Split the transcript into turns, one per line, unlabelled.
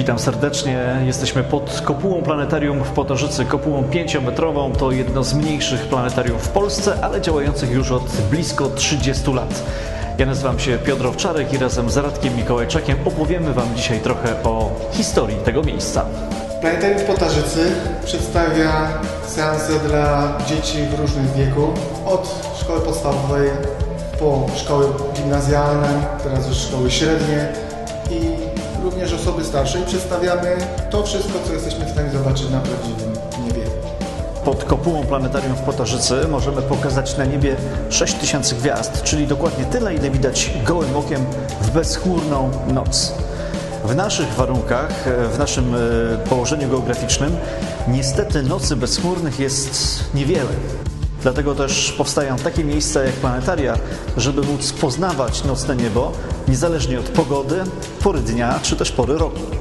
Witam serdecznie. Jesteśmy pod kopułą planetarium w Potorzycy. Kopułą pięciometrową to jedno z mniejszych planetariów w Polsce, ale działających już od blisko 30 lat. Ja nazywam się Piotr Owczarek i razem z Radkiem Mikołajczakiem opowiemy Wam dzisiaj trochę o historii tego miejsca.
Planetarium w Potarzycy przedstawia seanse dla dzieci w różnym wieku, od szkoły podstawowej po szkoły gimnazjalne, teraz już szkoły średnie i również osoby starsze i przedstawiamy to wszystko, co jesteśmy w stanie zobaczyć na prawdziwym niebie.
Pod kopułą planetarium w Potarzycy możemy pokazać na niebie 6000 gwiazd, czyli dokładnie tyle, ile widać gołym okiem w bezchmurną noc. W naszych warunkach, w naszym e, położeniu geograficznym, niestety nocy bezchmurnych jest niewiele. Dlatego też powstają takie miejsca jak planetaria, żeby móc poznawać nocne niebo, niezależnie od pogody, pory dnia czy też pory roku.